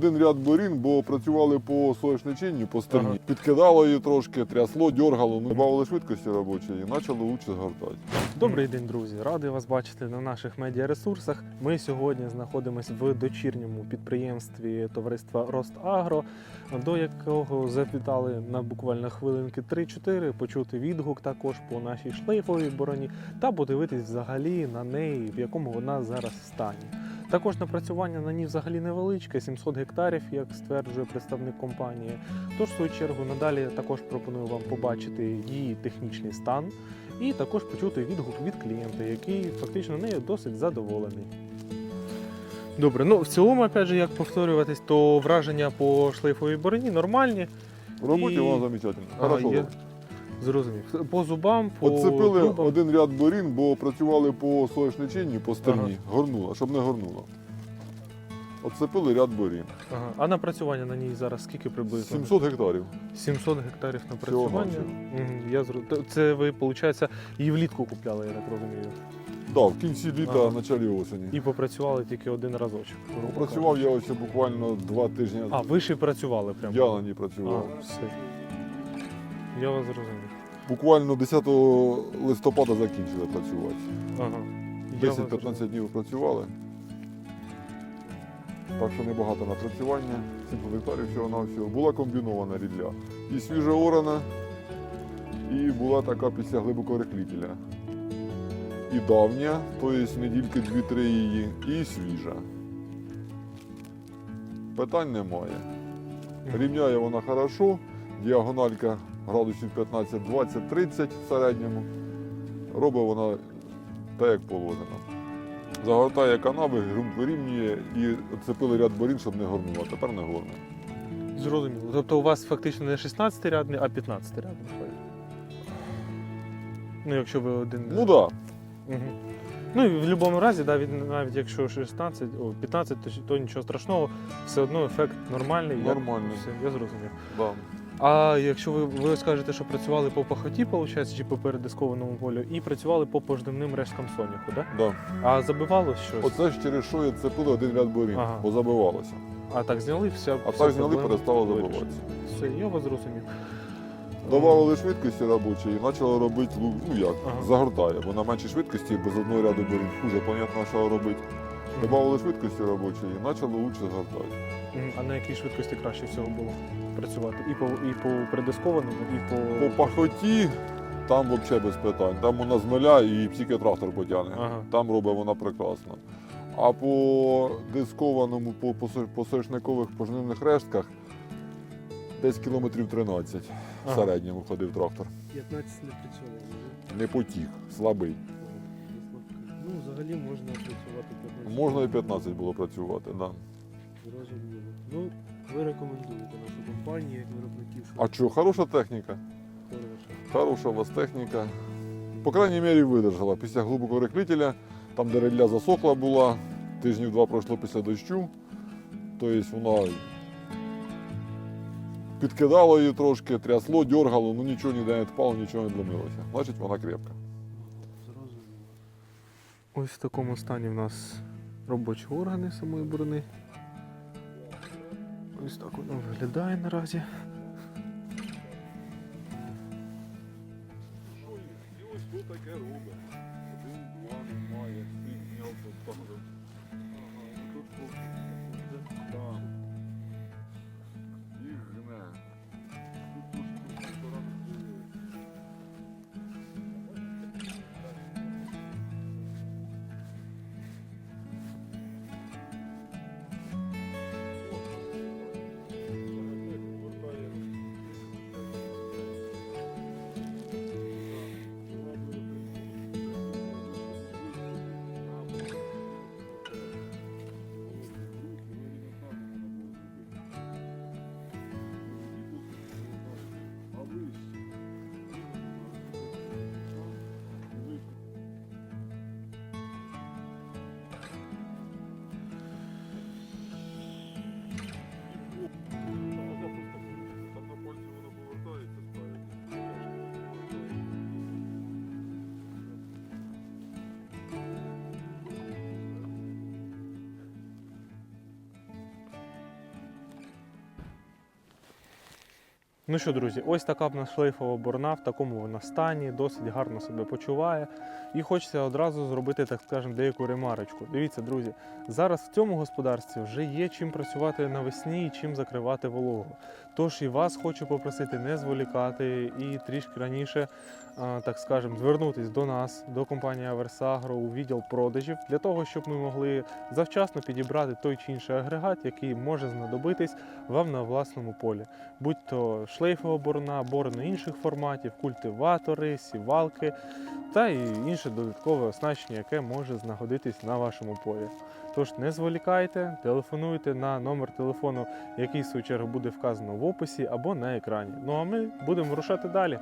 один ряд борін, бо працювали по соняшничинні, по стерні. Ага. Підкидало її трошки, трясло, дьоргало, ну, добавили швидкості робочої і почало лучше згортати. Добрий день, друзі! Радий вас бачити на наших медіаресурсах. Ми сьогодні знаходимося в дочірньому підприємстві товариства Ростагро, до якого завітали на буквально хвилинки 3-4, почути відгук також по нашій шлейфовій бороні та подивитись взагалі на неї, в якому вона зараз стані. Також напрацювання на ній взагалі невеличке, 700 гектарів, як стверджує представник компанії. Тож, в свою чергу, надалі також пропоную вам побачити її технічний стан і також почути відгук від клієнта, який фактично нею досить задоволений. Добре, ну в цілому, опять же, як повторюватись, то враження по шлейфовій бороні нормальні. В роботі І- вона замечательна. Хорошо. є. робить. Зрозумів. По зубам, по Отцепили трубам. один ряд борін, бо працювали по соняшничинні, по стерні. Горнуло, щоб не горнуло. Отцепили ряд борін. Ага. А напрацювання на ній зараз скільки приблизно? 700 гектарів. 700 гектарів напрацювання. Мгм, Я зру... Т- Це ви, виходить, її влітку купляли, я так розумію. Да, в кінці літа, Ага. в началі осені. І попрацювали тільки один разочок. грубо Працював кажучи. я ось буквально два тижні. А, ви ще й працювали прямо. Я на ній працював. А, все. Я вас зрозумів. Буквально 10 листопада закінчили працювати. Ага. Я вас 10-15 днів працювали. Так що небагато напрацювання, 7 гектарів всього на всього. Була комбінована рідля. І свіжа орана, і була така після глибокорихлітеля. І давня, тобто недільки 2-3 її, і свіжа. Питань немає. Рівняє вона хорошо, діагональка градусів 15, 20, 30 в середньому. Робить вона так, як положено. Загортає канави, ґрунт вирівнює і цепили ряд борін, щоб не горнуло. А Тепер не горне. Зрозуміло. Тобто у вас фактично не 16 рядний, а 15 рядний. Ну, якщо ви один. Ну так. Да. Угу. Ну і в будь-якому разі, да, від- навіть якщо 16, о, 15, то, то нічого страшного, все одно ефект нормальний. як- Нормальний. Все, я зрозумів. Да. А якщо ви, ви скажете, що працювали по пахоті, виходить, чи по передискованому полю, і працювали по пождивним решткам соняху, да? Да. А забивало щось? Оце ж через що я цепили один ряд борін, Ага. бо забивалося. А так зняли, все. А все так зняли, проблеми перестало забиватися. Все, я вас зрозумів. Добавили швидкості робочої і почали робити, лу- ну як, Ага. загортає, бо на меншій швидкості без одного ряду борін хуже, понятно, почало робити. Добавили швидкості робочої і почали лучше згортати. Мгм. А на якій швидкості краще всього було працювати? І по, і по передискованому, і по. По пахоті там взагалі без питань. Там вона з нуля і тільки трактор потягне. Ага. Там робить вона прекрасно. А по дискованому, по, по, по сошникових пожнивних рештках десь кілометрів 13 в середньому ходив трактор. 15 не працювало. Не потіг, слабий. Ну, взагалі можна працювати 15. Можна і 15 було працювати, да. Зрозуміло. Ну, ви рекомендуєте нашу компанію як виробників, що А що, хороша техніка? хороша. Хороша у вас техніка. По крайній мірі видержала. Після глибокого реклітеля, там де релля засохла була, тижнів два пройшло після дощу. Тобто вона підкидало її трошки, трясло, дьоргало, ну нічого ніде не впало, нічого не зломилося. Значить вона крепка. Зрозуміло. Ось в такому стані в нас робочі органи самої борони. Ось так воно виглядає наразі. Ось тут таке робить. Ну що, друзі, ось така в нас шлейфова борна, в такому вона стані, досить гарно себе почуває. І хочеться одразу зробити, так скажемо, деяку ремарочку. Дивіться, друзі, зараз в цьому господарстві вже є чим працювати навесні і чим закривати вологу. Тож і вас хочу попросити не зволікати і трішки раніше, так скажемо, звернутись до нас, до компанії Аверсагро у відділ продажів, для того, щоб ми могли завчасно підібрати той чи інший агрегат, який може знадобитись вам на власному полі. Будь то шлейфова борна, борни інших форматів, культиватори, сівалки та і інше додаткове оснащення, яке може знаходитись на вашому полі. Тож не зволікайте, телефонуйте на номер телефону, який в свою чергу буде вказано в описі або на екрані. Ну а ми будемо рушати далі.